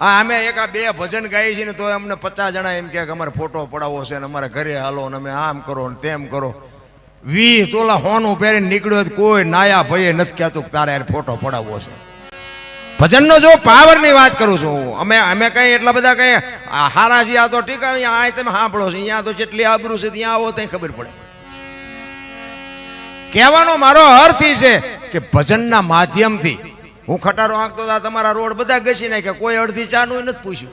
હા, અમે એક આ બે ભજન ગાઈએ છીએ ને તો અમને પચાસ જણા એમ કે અમારે ફોટો પડાવવો છે ને અમારે ઘરે હાલો ને અમે આમ કરો ને તેમ કરો. વી તોલા હોનું પહેરીને નીકળ્યો કોઈ નાયા ભયે નથી કહેતું તારે ફોટો પડાવવો છે. ભજનનો જો પાવરની વાત કરું છું હું. અમે અમે કઈ એટલા બધા કઈ, આ હારા છીએ, આ તો ઠીક અહીંયા આ તમે સાંભળો છો, અહીંયા તો જેટલી આબરૂ છે, ત્યાં આવો, ત્યાં ખબર પડે. કહેવાનો મારો અર્થ એ છે કે ભજનના માધ્યમથી હું ખટારો આંકતો હતા તમારા રોડ બધા ઘસી નાખ્યા. કોઈ અડધી ચાનું નથી પૂછ્યું.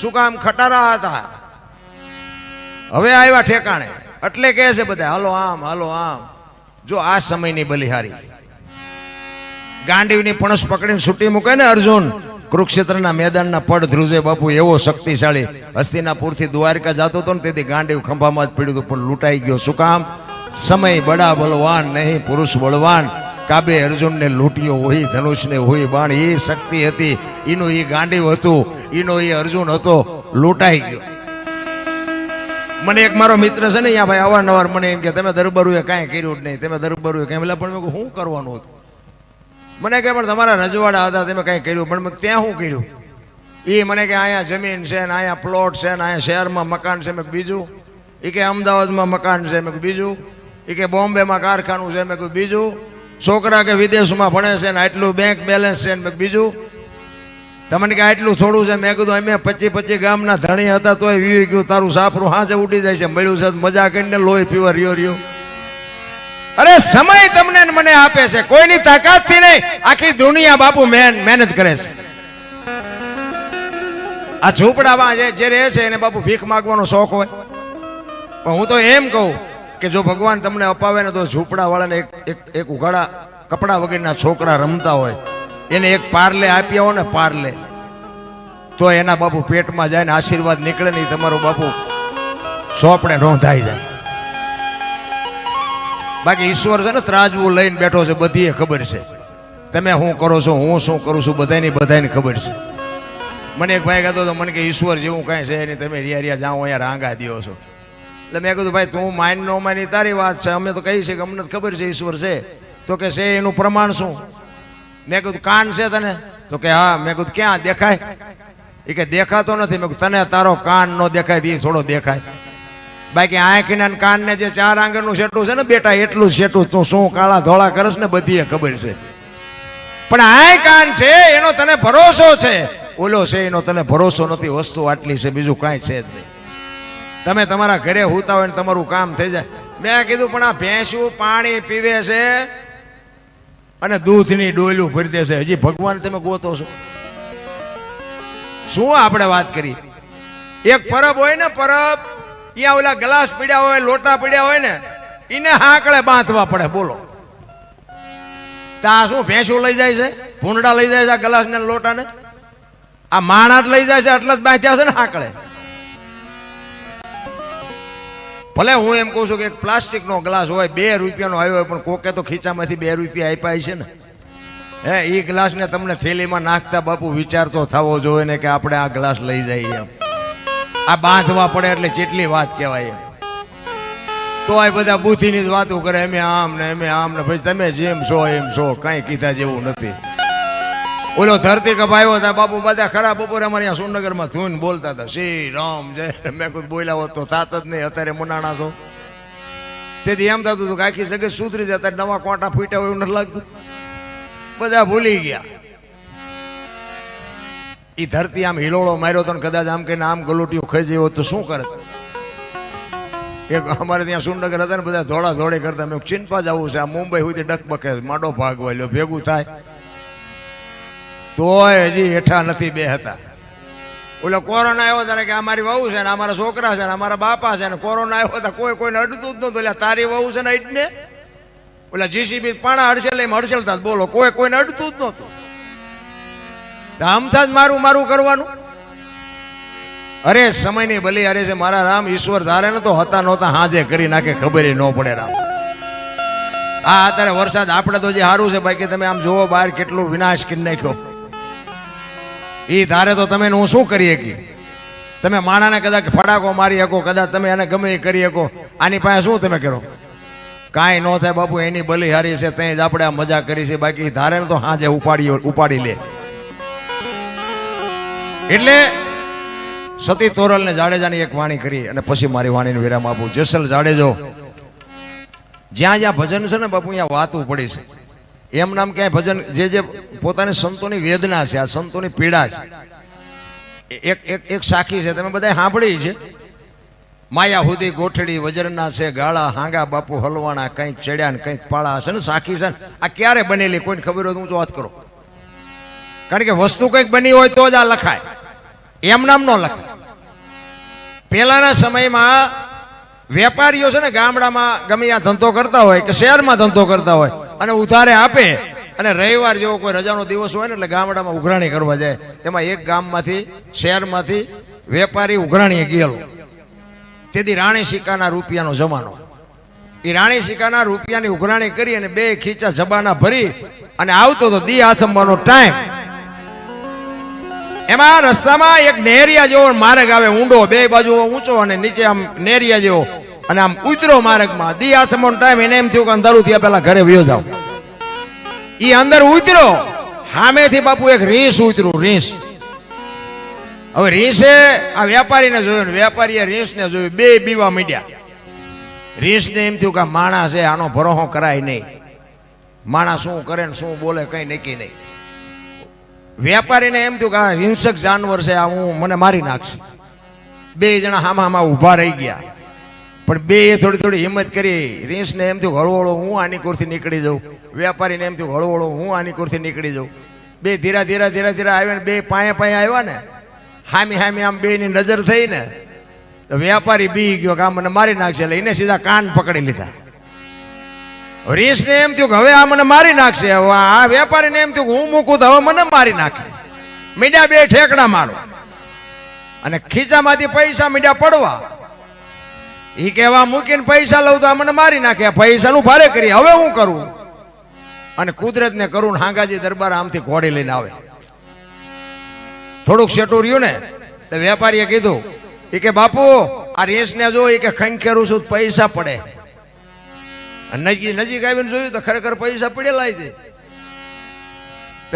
શું કામ ખટારા હતા? હવે આવ્યા ઠેકાણે. એટલે કહે છે બધા, હાલો આમ હાલો આમ. જો આ સમયની બલિહારી. ગાંડીવની પણસ પકડીને છૂટી મૂકે ને અર્જુન. કુરુક્ષેત્રના મેદાનના પડ ધ્રુજે બાપુ, એવો શક્તિશાળી હસ્તિનાપુરથી દ્વારકા જતો હતો ને, તેથી ગાંડીવ ખંભામાં જ પીડ્યું હતું, પણ લૂંટાઈ ગયો. શું કામ? સમય બડા બલવાન નહીં, પુરુષ બળવાન. કાબે અર્જુનને લૂંટ્યો હોય ધનુષને હોય બાણ એ શક્તિ હતી. એનું એ ગાંડીવ હતું એનો એ અર્જુન હતો લૂંટાઈ ગયો. મને એક મારો મિત્ર છે ને અહીંયા ભાઈ અવારનવાર મને એમ કે તમે દરબારુએ કાંઈ કર્યું જ નહીં તમે દરબારુએ કાંઈ. એટલે પણ મેં શું કરવાનું હતું? મને કે પણ તમારા રજવાડા હતા તમે કાંઈ કર્યું? પણ મેં ત્યાં શું કર્યું? એ મને કે અહીંયા જમીન છે ને અહીંયા પ્લોટ છે ને અહીંયા શહેરમાં મકાન છે. મેં બીજું? એ કે અમદાવાદમાં મકાન છે. મેં બીજું? એ કે બોમ્બેમાં કારખાનું છે. મેં કીધું, બીજું? છોકરા કે વિદેશમાં ભણે છે ને આટલું બેંક બેલેન્સ છે ને બીજું? તમને કે આટલું થોડું છે? મેં કીધું, અમે પચી પચી ગામના ધણી હતા તોય વીવી ગયું. તારું સાફરું હાજે ઉડી જાય છે. મળ્યું છે મજા કરીને લોહી પીવા રિયો રિયો અરે, સમય તમને મને આપે છે. કોઈની તાકાતથી નહીં. આખી દુનિયા બાપુ મેન મહેનત કરે છે. આ ઝૂંપડામાં જે રહે છે એને બાપુ ભીખ માગવાનો શોખ હોય. પણ હું તો એમ કહું કે જો ભગવાન તમને અપાવે ને તો ઝૂંપડાવાળાને એક એક એક ઉઘાડા કપડા વગરના છોકરા રમતા હોય. એને એક પારલે આપી આવો ને પારલે. તો એના બાપુ પેટમાં જાય ને આશીર્વાદ નીકળે નહીં તમારો બાપુ સોપડે નોંધાઈ જાય. બાકી ઈશ્વર છે ને ત્રાજવું લઈને બેઠો છે બધી એ ખબર છે. તમે શું કરો છો, હું શું કરું છું બધાની બધાને ખબર છે. મને એક ભાઈ કહેતો હતો, મને કે ઈશ્વર જેવું કાંઈ છે નહીં, તમે રિયા રિયા જાઓ અહીંયા રાંગા દ્યો છો. એટલે મેં કીધું, ભાઈ, તું માઇન્ડ નો માની તારી વાત છે. અમે તો કહી છે કે અમને ખબર છે ઈશ્વર છે. તો કે છે એનું પ્રમાણ શું? મેં કીધું, કાન છે તને? તો કે, હા. મેં કીધું, ક્યાં? દેખાય? એ કે, દેખાતો નથી. મેં કીધું, તને તારો કાન નો દેખાય, તે થોડો દેખાય. બાકી આંખના કાનને જે ચાર આંગણનું શેટું છે ને, બેટા, એટલું જ શેટું તું શું કાળા ધોળા કરસ ને બધી ખબર છે. પણ આ કાન છે, એનો તને ભરોસો છે. ઓલો છે, એનો તને ભરોસો નથી, વસ્તુ આટલી છે, બીજું કાંઈ છે જ નહીં. તમે તમારા ઘરે હોતા હોય ને તમારું કામ થઈ જાય. મેં કીધું, પણ આ ભેંસું પાણી પીવે છે અને દૂધની ડોયલું ભરી દેશે હજી ભગવાન તમે ગોતો છો શું? આપણે વાત કરી? એક પરબ હોય ને પરબ ત્યાં ઓલા ગ્લાસ પીડ્યા હોય, લોટા પીડ્યા હોય ને એને હાકડે બાંધવા પડે, બોલો. ત્યાં શું ભેંસું લઈ જાય છે? ભૂંડા લઈ જાય છે આ ગ્લાસ ને લોટા ને આ માણા લઈ જાય છે એટલે જ બાંધ્યા છે ને હાકડે ભલે હું એમ કહું છું કે પ્લાસ્ટિકનો ગ્લાસ હોય, બે રૂપિયાનો આવ્યો હોય, પણ કોકે તો ખીચામાંથી બે રૂપિયા આપ્યા છે ને? હે એ ગ્લાસને તમને થેલીમાં નાખતા બાપુ વિચાર તો થવો જોઈએ ને કે આપણે આ ગ્લાસ લઈ જઈએ એમ. આ બાંધવા પડે એટલે જેટલી વાત કહેવાય એમ. તો આ બધા બુદ્ધિની જ વાતો કરે એમે આમ ને એમે આમ ને. ભાઈ તમે જેમ છો, એમ છો, કાંઈ કીધા જેવું નથી. ઓલો ધરતી કપાયો હતા બાપુ બધા ખરા બપોરે અમારે અહીંયા સુરનગરમાં ધૂન બોલતા હતા. શ્રી રામ જય. મેં કુદ બોલ્યા હોત તો થાત જ નહીં, અત્યારે મુનાણા છો. તેથી એમ થતું હતું કે આખી જગત સુધરી જાય, અત્યારે નવા કોટા ફૂટ્યા હોય એવું નથી લાગતું. બધા ભૂલી ગયા. એ ધરતી આમ હિલોળો માર્યો તો કદાચ આમ કહીને આમ ગલોટીઓ ખાઈ હોત તો શું કરે? એક અમારે ત્યાં સુરનગર હતા ને બધા ધોળા ધોળે કરતા. મેં ચિંપા જવું છે, આ મુંબઈ સુધી ડકબકે માડો હોય લ્યો, ભેગું થાય. તોય હજી હેઠા નથી બે હતા. ઓલો કોરોના આવ્યો ત્યારે કે અમારી વહુ છે ને અમારા છોકરા છે ને અમારા બાપા છે ને, કોરોના આવ્યો હતા કોઈ કોઈને અડતું જ નહોતું. એટલે તારી વહુ છે ને એટલે ઓલા જીસીબી પાણા હડસેલ એમ હડસેલતા બોલો, કોઈ કોઈને અડતું જ નહોતું. આમથા જ મારું મારું કરવાનું? અરે, સમયની ભલી, અરે છે મારા રામ ઈશ્વર ધારે ને તો હતા નહોતા, હાજે કરી નાખે, ખબર ન પડે રામ. આ અત્યારે વરસાદ આપણે તો જે સારું છે, બાકી તમે આમ જુઓ બહાર કેટલું વિનાશ કરી નાખ્યો. એ ધારે તો તમે હું શું કરી શકી તમે માણાને કદાચ ફડાકો મારી શકો, કદાચ તમે એને ગમે એ કરી શકો. આની પાસે શું તમે કરો? કાંઈ ન થાય બાપુ, એની બલિહારી છે ત્યાં જ આપણે આ મજા કરી છે. બાકી ધારે તો હાજે ઉપાડી ઉપાડી લે. એટલે સતી તોરલ ને જાડેજાની એક વાણી કરી અને પછી મારી વાણીને વિરામ આપું. જેસલ જાડેજો, જ્યાં જ્યાં ભજન છે ને બાપુ અહીંયા વાતું પડી છે. એમ નામ ક્યાંય ભજન, જે જે પોતાની સંતોની વેદના છે, આ સંતોની પીડા છે. એક એક એક સાખી છે, તમે બધા સાંભળી છે? માયા હુદી ગોઠડી વજરના છે, ગાળા હાંગા બાપુ હલવાણા, કંઈક ચડ્યા ને કંઈક પાળા હશે ને, સાખી છે આ ક્યારે બનેલી? કોઈને ખબર હોય તો હું વાત કરો. કારણ કે વસ્તુ કંઈક બની હોય તો જ આ લખાય. એમ નામ નો લખાય. પહેલાના સમયમાં વેપારીઓ છે ને ગામડામાં ગમે ત્યાં ધંધો કરતા હોય કે શહેરમાં ધંધો કરતા હોય અને ઉધારે આપે. અને રવિવાર જેવો કોઈ રજાનો દિવસ હોય ને એટલે ગામડામાં ઉઘરાણી કરવા જાય. એમાં એક ગામમાંથી, શહેરમાંથી વેપારી ઉઘરાણીએ ગયેલો. તેથી રાણી સિક્કાના રૂપિયાનો જમાનો. એ રાણી સિક્કાના રૂપિયાની ઉઘરાણી કરી અને બે ખીચા જબાના ભરી અને આવતો તો દી આથમવાનો ટાઈમ. એમાં રસ્તામાં એક નેરિયા જેવો માર્ગ આવે, ઊંડો, બે બાજુ ઊંચો અને નીચે આમ નેરિયા જેવો. અને આમ ઉતરો માર્ગમાં. દી આથમવાનો ટાઈમ એને એમ થયું કે અંધારું થયા પહેલા ઘરે વયો જાવ એ અંદર ઉતરો. સામેથી બાપુ એક રીસ ઉતર્યું રીસ. હવે રીસે આ વેપારીને જોયું ને વેપારીએ રીસને જોયું, બે બીવા મીડ્યા. રીંસને એમ થયું કે માણસ છે, આનો ભરોહો કરાય નહીં. માણસ શું કરે ને શું બોલે કઈ નક્કી નહીં. વેપારીને એમ થયું કે આ હિંસક જાનવર છે, આ હું, મને મારી નાખશે. બે જણા હામાં હામાં ઊભા રહી ગયા. પણ બે થોડી થોડી હિંમત કરી. રીંસને એમ થયું, હળવળો, હું આની કુરથી નીકળી જાઉં. વેપારીને એમ થયું, હળવળો, હું આની કુરથી નીકળી જાઉં. બે ધીરા ધીરા ધીરા ધીરા આવ્યા ને બે પાયા પાયા આવ્યા ને, હામી હામી આમ બેની નજર થઈ ને તો વેપારી બી ગયો કે આ મને મારી નાખશે, એટલે એને સીધા કાન પકડી લીધા. રીસને એમ થયું કે હવે આ મને મારી નાખશે, હવે આ વેપારીને એમ થયું હું મૂકું તો હવે મને મારી નાખે. મીડિયા બે ઠેકડા મારો. અને ખીચામાંથી પૈસા મીડિયા પડવા. ઈ કહેવા મૂકીને પૈસા લઉં તો મને મારી નાખે. પૈસા નું ભારે કરી હવે હું કરું? અને કુદરત ને કરું હાંગાજી દરબાર આમથી ઘોડી લઈને આવે. થોડુંક શેટું રહ્યું ને વેપારીએ કીધું એ કે, બાપુ, આ રેસને જો એ કે ખંખેરું છું પૈસા પડે. નજીક નજીક આવીને જોયું તો ખરેખર પૈસા પડેલા છે.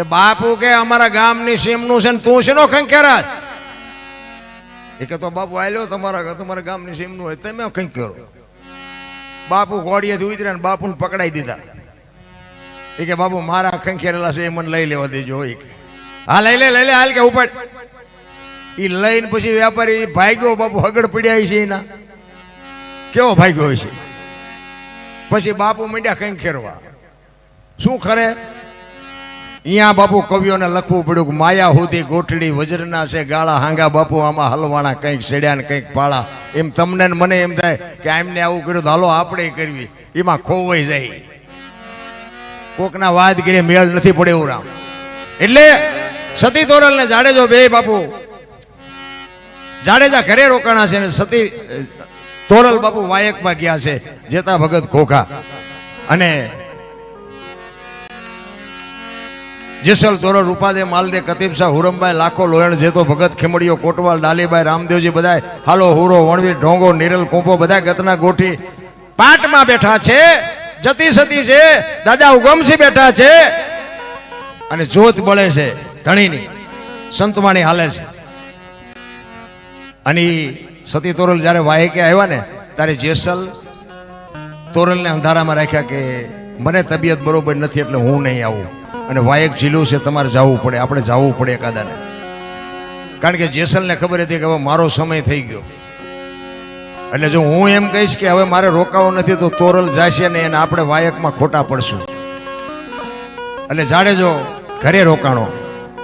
બાપુ કે, અમારા ગામની સીમનું છે ને તું નો ખંખેરા છે? એ કે તો બાપુ આવ્યો તમારા તમારા ગામની સીમનું હોય તમે ખંખેરો બાપુ ઘોડીએથી ઉતર્યા ને બાપુને પકડાઈ દીધા. એ કે બાપુ મારા ખંખેરેલા છે એ મને લઈ લેવા દેજો, એ કે. હા, લઈ લે લઈ લે, હાલ કે ઉપર એ લઈને પછી વેપારી ભાગ્યો, બાપુ હગડ પડ્યા છે એના. કેવો ભાગ્યો છે પછી બાપુ મંડ્યા કંઈક ખેરવા શું ખરે? અહીંયા બાપુ કવિઓને લખવું પડ્યું કે માયા હોતી ગોઠડી વજ્રના છે, ગાળા હાંગા બાપુ આમાં હલવાણા કંઈક સેડ્યા ને કંઈક પાળા. એમ તમને મને એમ થાય કે એમને આવું કર્યું તો હાલો આપણે કરવી. એમાં ખોવાઈ જાય. કોકના વાદ કરીએ મેળ નથી પડે એવું રામ. એટલે સતી તોરલ ને જાડેજો બે બાપુ. જાડેજા ઘરે રોકાણા છે ને સતી તોરલ બાપુ વાયકમાં ગયા છે, જેતા ભગત ખોખા. અને જેસલ તોરો રૂપાદે, માલદે, કતીબ હુરમભાઈ, લાખો લોયણ, જેતો ભગત ખીમડીઓ કોટવાલ ડાલીભાઈ રામદેવજી બધાય, હાલો હુરો વણવીર ઢોંગો, નિરલ, કુંભો, બધા ગતના ગોઠી પાટમાં બેઠા છે. જતી સતી છે. દાદા ઉગમસી બેઠા છે. અને જોત બળે છે ધણીની. સંતવાણી હાલે છે. અને સતી તોરલ જ્યારે વાયકે આવ્યા ને, ત્યારે જેસલ તોરલને અંધારામાં રાખ્યા કે, મને તબિયત બરોબર નથી એટલે હું નહીં આવું. અને વાયક ઝીલું છે, તમારે જવું પડે, આપણે જવું પડે એકાદાને. કારણ કે જેસલને ખબર હતી કે હવે મારો સમય થઈ ગયો. એટલે જો હું એમ કહીશ કે હવે મારે રોકાવો નથી, તો તોરલ જાશે ને એને આપણે વાયકમાં ખોટા પડશું. એટલે જાડેજો ઘરે રોકાણો.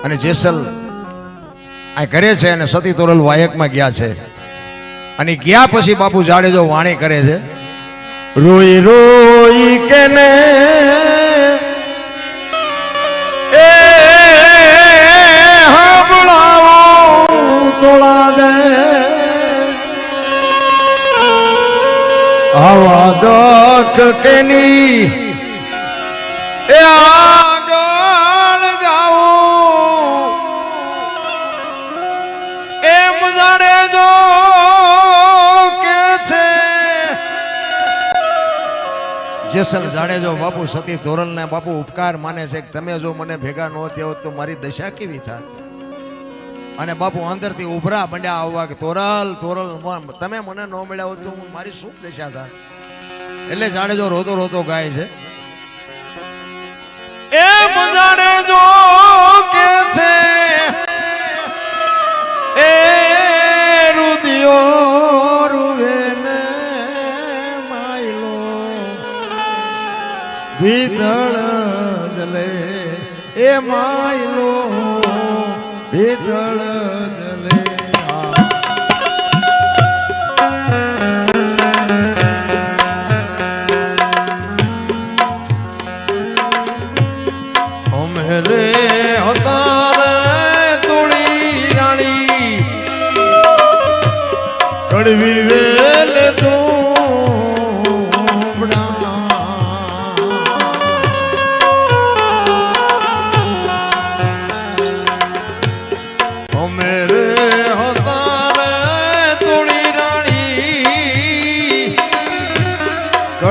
અને જેસલ આ ઘરે છે અને સતી તોરલ વાયકમાં ગયા છે. અને ગયા પછી બાપુ જાડેજો વાણી કરે છે, રોઈ રોઈ કે તોળા દે આવા દખ કેની એ આગળ જાઉં એમ જાણે જો કે છે. જેસલ જાડેજો બાપુ સતી ધોરલ ને બાપુ ઉપકાર માને છે કે તમે જો મને ભેગા ન થયા હોત તો મારી દશા કેવી થાત? અને બાપુ અંદરથી ઉભરા બંડ્યા આવવા કે તોરલ તોરલ તમે મને ન મળ્યા હોત હું મારી શું દશા હતા? એટલે જાણે જો રોતો રોતો ગાય છે. એ જાડેજો કે છે, એ રુદિયો રૂવે ને માયલો. ભીતળ જલે, એ માયલો. ભીતળ જલે આ. અમે રે હતા તુળી રાણી કડવી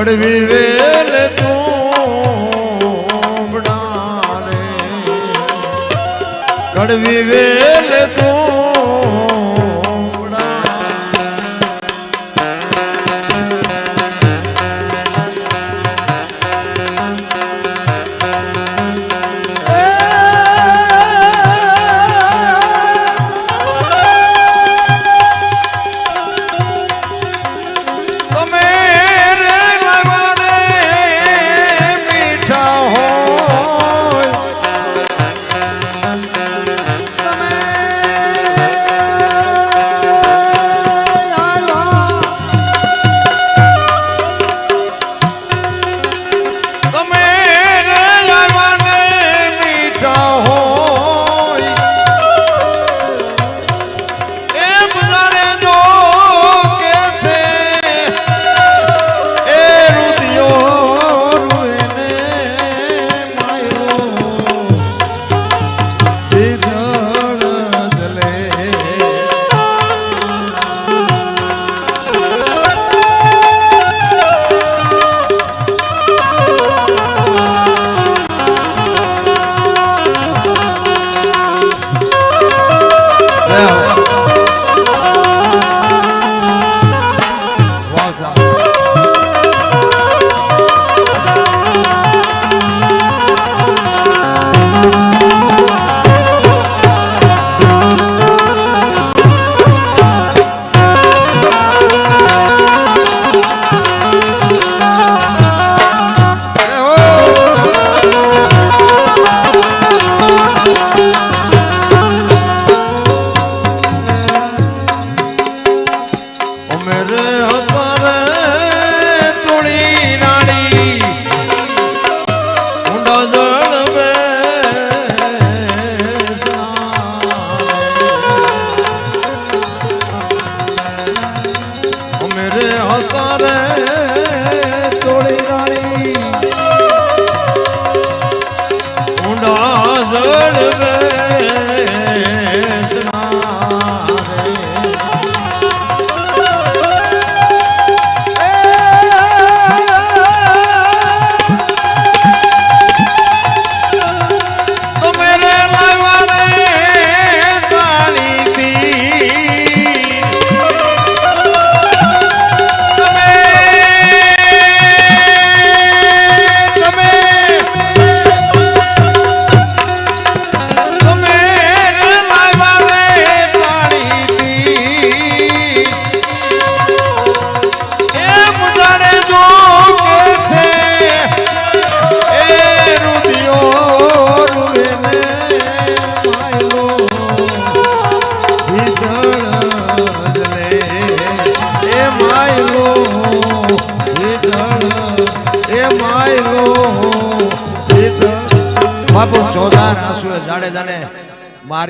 કડવી વેલ તું રે કડવી વેલ તું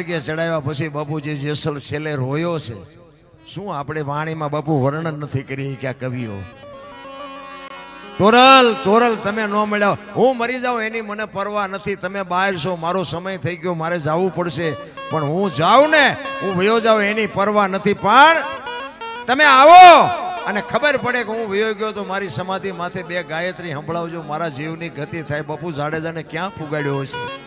માર્ગે ચડાવ્યા પછી બાપુજી જેસલ છેલ્લે રોયો છે, શું આપણે વાણીમાં બાપુ વર્ણન નથી કરી કે કવિઓ? તોરલ તોરલ તમે ન મળ્યા. હું મરી જાઉં એની મને પરવા નથી. તમે બહાર છો, મારો સમય થઈ ગયો, મારે જવું પડશે. પણ હું જાઉં ને, હું વયો જાઉં એની પરવા નથી. પણ તમે આવો અને ખબર પડે કે હું વયો ગયો તો મારી સમાધિ માથે બે ગાયત્રી સંભળાવજો. મારા જીવની ગતિ થાય. બપુ જાડેજાને ક્યાં ફુગાડ્યો હશે?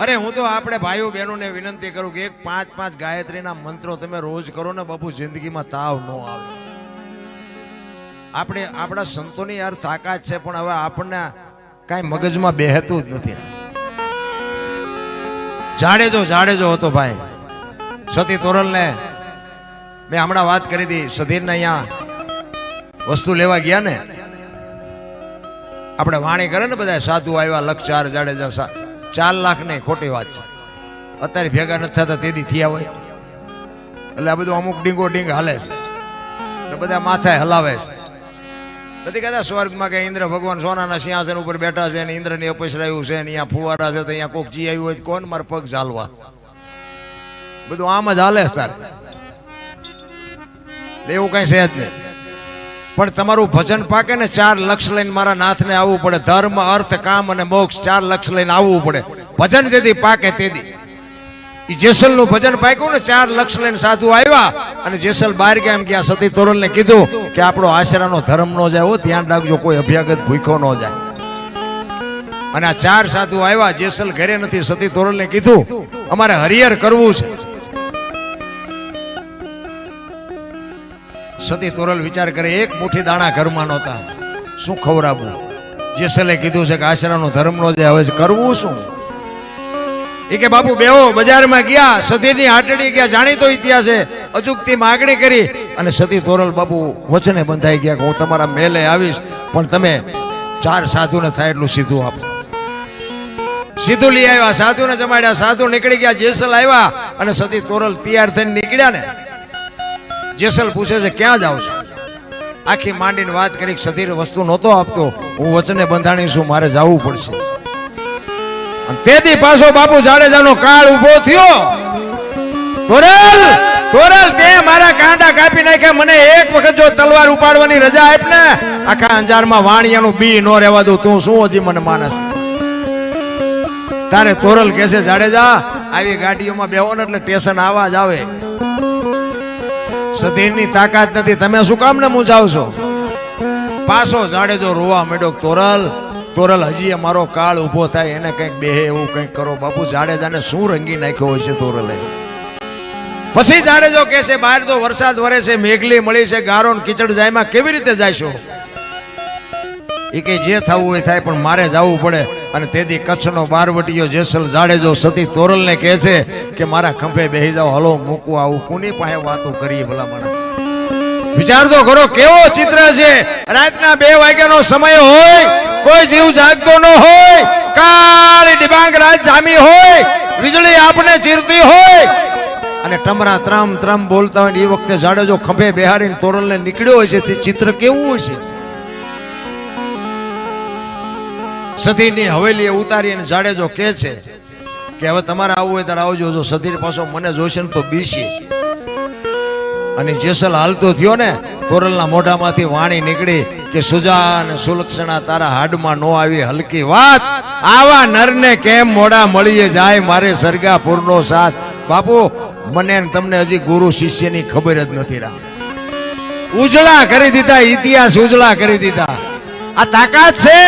અરે, હું તો આપણે ભાઈઓ બહેનોને વિનંતી કરું કે એક પાંચ પાંચ ગાયત્રીના મંત્રો તમે રોજ કરો ને બાપુ, જિંદગીમાં તાવ ન આવે. આપણે, આપણા સંતોની યાર તાકાત છે, પણ હવે આપણને કાંઈ મગજમાં બેહતું જ નથી. જાડેજો જાડેજો હતો ભાઈ. સતી તોરલને મેં હમણાં વાત કરી હતી, સધીરને અહીંયા વસ્તુ લેવા ગયા ને. આપણે વાણી કરે ને બધા સાધુ આવ્યા લક્ષ ચાર જાડેજા ચાર લાખ નહીં ખોટી વાત છે. અત્યારે ભેગા નથી થતા તેથી થયા હોય. એટલે આ બધું અમુક ડીંગો ડીંગ હાલે છે. ને બધા માથાએ હલાવે છે. નથી કહેતા સ્વર્ગમાં કે ઇન્દ્ર ભગવાન સોનાના સિંહાસન ઉપર બેઠા છે ને ઇન્દ્રની અપસરાયું છે ને અહીંયા ફુવારા છે તો અહીંયા કોક જી આવ્યું હોય કોણ માર પગ ઝાલવા? બધું આમ જ હાલે તારે. એવું કઈ છે જ નહીં. પણ તમારું ભજન પાકે ને ચાર લક્ષ લઈને મારા નાથને આવવું પડે. ધર્મ, અર્થ, કામ અને મોક્ષ ચાર લક્ષ લઈને આવવું પડે. ભજન જેથી પાકે તેથી એ જેસલનું ભજન પાક્યું ને ચાર લક્ષ લઈને સાધુ આવ્યા અને જેસલ બહાર ગયા એમ કે આ સતી તોરલને કીધું કે આપણો આશરાનો ધર્મ નો જાય હો, ધ્યાન રાખજો, કોઈ અભ્યાગત ભૂખો ન જાય. અને આ ચાર સાધુ આવ્યા. જેસલ ઘરે નથી. સતી તોરલને કીધું, અમારે હરિહર કરવું છે. સતી તોરલ વિચાર કરે, એક મુઠ્ઠી દાણા ઘરમાં નહોતા. શું ખવડાવવું? જેસલે કીધું છે કે આશરાનો ધર્મ નો જે હવે કરવું શું? એ કે બાપુ બેહો, બજારમાં ગયા સતીની આટડી ગયા, જાણીતો ઇતિહાસ છે. અચૂકથી માગણી કરી અને સતી તોરલ બાપુ વચને બંધાઈ ગયા કે હું તમારા મેલે આવીશ, પણ તમે ચાર સાધુને થાય એટલું સીધું આપો. સીધું લઈ આવ્યા, સાધુને જમાડ્યા, સાધુ નીકળી ગયા, જેસલ આવ્યા અને સતી તોરલ તૈયાર થઈને નીકળ્યા ને. જેસલ પૂછે છે, ક્યાં જાવ છો? આખી માંડીને વાત કરી સધીર વસ્તુ નહોતો આપતો. હું વચને બંધાણી છું, મારે જવું પડશે. તેથી પાછો બાપુ જાડેજાનો કાળ ઊભો થયો. તોરલ તોરલ, તે મારા કાંડા કાપી નાખ્યા. મને એક વખત જો તલવાર ઉપાડવાની રજા આપ ને, આખા અંજારમાં વાણિયાનું બી નો રહેવા દઉં તું શું હજી મને માનસ? તારે તોરલ કે જાડેજા, આવી ગાડીઓમાં બેહો ને એટલે સ્ટેશન આવા જ આવે. સધીરની તાકાત નથી. તમે શું કામ ને મૂંઝાવશો? પાછો જાડેજો રોવા મેડો તોરલ તોરલ હજી મારો કાળ ઊભો થાય, એને કંઈક બેહે એવું કંઈક કરો. બાપુ જાડેજાને શું રંગી નાખ્યો હોય છે તોરલે. પછી જાડેજો કે છે, બહાર તો વરસાદ વરે છે, મેઘલી મળી છે, ગારો કીચડ જાયમાં કેવી રીતે જાયશો? એ કે, જે થવું હોય થાય, પણ મારે જવું પડે. અને તેથી કચ્છનો બારવટીયો જેસલ જાડેજો સતી તોરલને કહે છે કે મારા ખંભે બેહી જાઓ, હલો મૂકવા આવું. કોની પાસે વાતો કરીએ ભલા મને વિચાર તો કરો, કેવો ચિત્ર છે? રાતના બે વાગ્યાનો સમય હોય, કોઈ જીવ જાગતો ન હોય, કાળી ડિબાંગ રાત જામી હોય, વીજળી આપને ચીરતી હોય. અને ટમરા ત્રમ ત્રમ બોલતા હોય એ વખતે જાડેજો ખંભે બેહારીને તોરલને નીકળ્યો હોય છે. તે ચિત્ર કેવું હોય છે? સતીની હવેલીએ ઉતારી અને જાડેજો કે છે કે હવે તમારે આવવું હોય ત્યારે આવજો. જો સતીર પાછો મને જોશે ને તો બીસી અને જેસલ હાલતો થયો ને, તોરલના મોઢામાંથી વાણી નીકળી કે, સુજા અને સુલક્ષણા તારા હાડમાં નો આવી હલકી વાત. આવા નરને કેમ મોઢા મળીએ જાય? મારે સરગાપુરનો સાથ. બાપુ, મને તમને હજી ગુરુ શિષ્યની ખબર જ નથી રા ઉજળા કરી દીધા, ઇતિહાસ ઉજળા કરી દીધા. આ તાકાત છે?